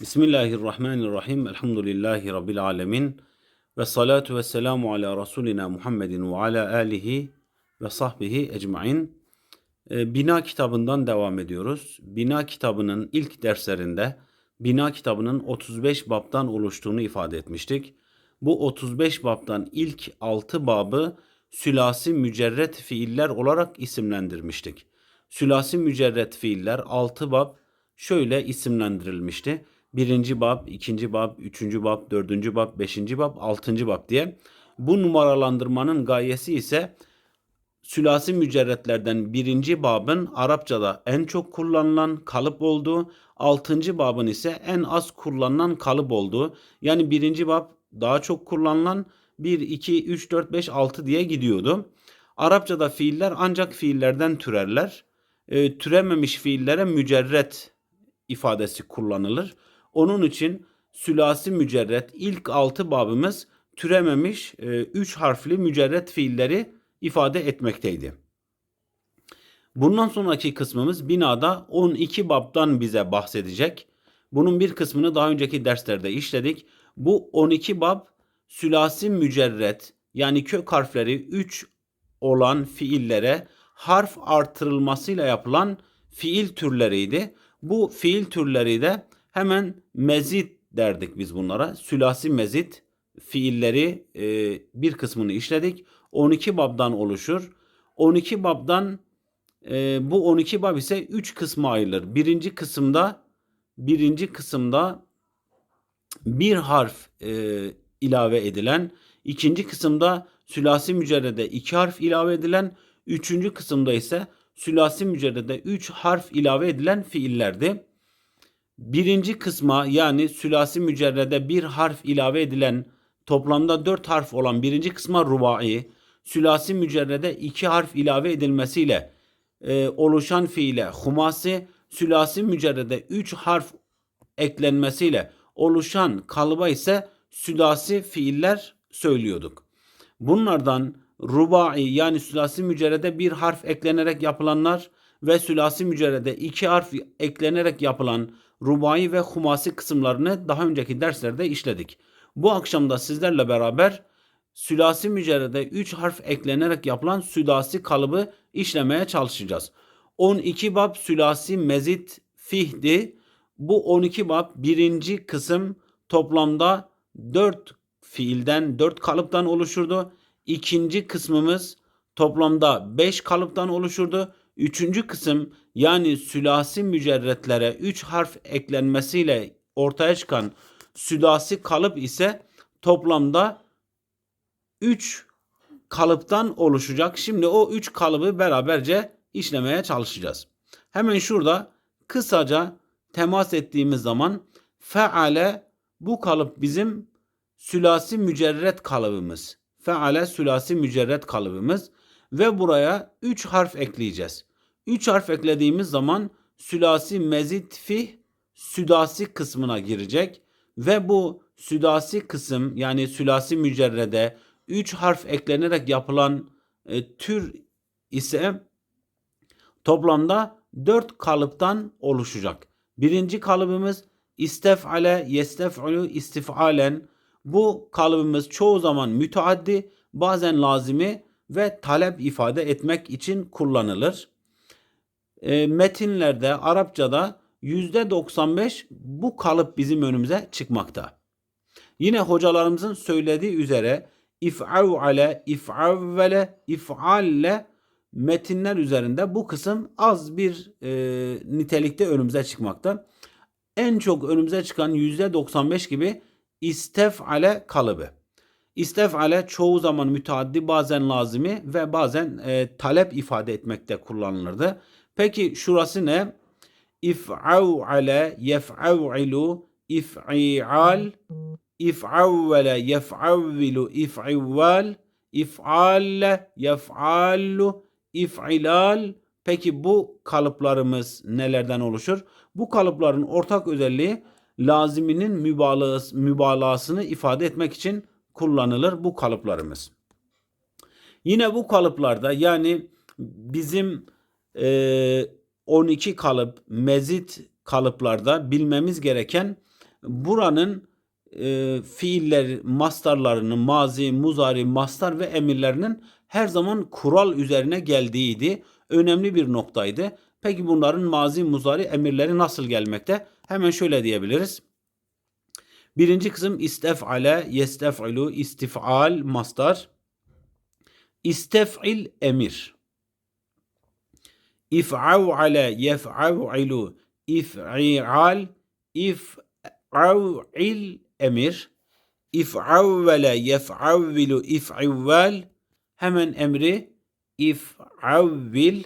Bismillahirrahmanirrahim. Elhamdülillahi Rabbil alemin. Ve salatu ve selamu ala Resulina Muhammedin ve ala alihi ve sahbihi ecmain. Ee, Bina kitabından devam ediyoruz. Bina kitabının ilk derslerinde Bina kitabının 35 babtan oluştuğunu ifade etmiştik. Bu 35 babtan ilk 6 babı sülasi mücerret fiiller olarak isimlendirmiştik. Sülasi mücerret fiiller 6 bab şöyle isimlendirilmişti. Birinci bab, ikinci bab, üçüncü bab, dördüncü bab, beşinci bab, altıncı bab diye. Bu numaralandırmanın gayesi ise sülasi mücerretlerden birinci babın Arapçada en çok kullanılan kalıp olduğu, altıncı babın ise en az kullanılan kalıp olduğu. Yani birinci bab daha çok kullanılan 1, 2, 3, 4, 5, 6 diye gidiyordu. Arapçada fiiller ancak fiillerden türerler. E, türememiş fiillere mücerret ifadesi kullanılır. Onun için sülasi mücerret ilk altı babımız türememiş 3 harfli mücerret fiilleri ifade etmekteydi. Bundan sonraki kısmımız binada 12 babdan bize bahsedecek. Bunun bir kısmını daha önceki derslerde işledik. Bu 12 bab sülasi mücerret yani kök harfleri 3 olan fiillere harf artırılmasıyla yapılan fiil türleriydi. Bu fiil türleri de hemen mezit derdik biz bunlara. Sülasi mezit fiilleri e, bir kısmını işledik. 12 babdan oluşur. 12 babdan e, bu 12 bab ise 3 kısma ayrılır. Birinci kısımda birinci kısımda bir harf e, ilave edilen, ikinci kısımda sülasi mücerrede iki harf ilave edilen, üçüncü kısımda ise sülasi mücerrede üç harf ilave edilen fiillerdi. Birinci kısma yani sülasi mücerrede bir harf ilave edilen toplamda dört harf olan birinci kısma rubai, sülasi mücerrede iki harf ilave edilmesiyle e, oluşan fiile humasi, sülasi mücerrede üç harf eklenmesiyle oluşan kalıba ise sülasi fiiller söylüyorduk. Bunlardan rubai yani sülasi mücerrede bir harf eklenerek yapılanlar ve sülasi mücerrede iki harf eklenerek yapılan rubai ve humasi kısımlarını daha önceki derslerde işledik. Bu akşam da sizlerle beraber sülasi mücerrede 3 harf eklenerek yapılan sülasi kalıbı işlemeye çalışacağız. 12 bab sülasi mezit fihdi. Bu 12 bab birinci kısım toplamda 4 fiilden 4 kalıptan oluşurdu. İkinci kısmımız toplamda 5 kalıptan oluşurdu. Üçüncü kısım yani sülasi mücerretlere 3 harf eklenmesiyle ortaya çıkan sülasi kalıp ise toplamda 3 kalıptan oluşacak. Şimdi o 3 kalıbı beraberce işlemeye çalışacağız. Hemen şurada kısaca temas ettiğimiz zaman feale bu kalıp bizim sülasi mücerret kalıbımız. Feale sülasi mücerret kalıbımız ve buraya 3 harf ekleyeceğiz. 3 harf eklediğimiz zaman sülasi mezit fih südasi kısmına girecek ve bu südasi kısım yani sülasi mücerrede 3 harf eklenerek yapılan e, tür ise toplamda 4 kalıptan oluşacak. Birinci kalıbımız istef'ale yestef'ulu istifalen. Bu kalıbımız çoğu zaman müteaddi, bazen lazimi ve talep ifade etmek için kullanılır. E, metinlerde Arapçada %95 bu kalıp bizim önümüze çıkmakta. Yine hocalarımızın söylediği üzere if'av'ale, if'avvele, if'alle metinler üzerinde bu kısım az bir e, nitelikte önümüze çıkmakta. En çok önümüze çıkan %95 gibi istef'ale kalıbı. İstef'ale çoğu zaman müteaddi bazen lazimi ve bazen e, talep ifade etmekte kullanılırdı. Peki şurası ne? İf'av'ale yef'av'ilu if'i'al if'avvele yef'avvilu if'ivval if'alle yef'allu if'ilal Peki bu kalıplarımız nelerden oluşur? Bu kalıpların ortak özelliği laziminin mübalağası, mübalağasını ifade etmek için kullanılır bu kalıplarımız. Yine bu kalıplarda yani bizim 12 kalıp mezit kalıplarda bilmemiz gereken buranın e, fiiller, mastarlarının, mazi, muzari, mastar ve emirlerinin her zaman kural üzerine geldiğiydi. Önemli bir noktaydı. Peki bunların mazi, muzari, emirleri nasıl gelmekte? Hemen şöyle diyebiliriz. Birinci kısım istef'ale, yestef'ilu, istif'al, mastar. İstef'il emir. İf'av'ale, yef'av'ilu, if'i'al, if'av'il emir. İf'avvele, yef'avvilu, if'ivvel. Hemen emri if'avvil,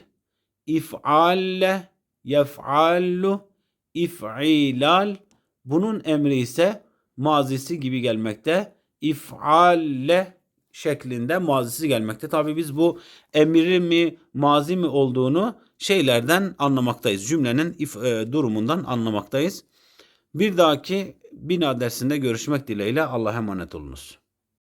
if'alle, yef'allu, if'ilal. Bunun emri ise mazisi gibi gelmekte. İf'alle şeklinde mazisi gelmekte. Tabi biz bu emiri mi mazi mi olduğunu şeylerden anlamaktayız. Cümlenin if, e, durumundan anlamaktayız. Bir dahaki bina dersinde görüşmek dileğiyle Allah'a emanet olunuz.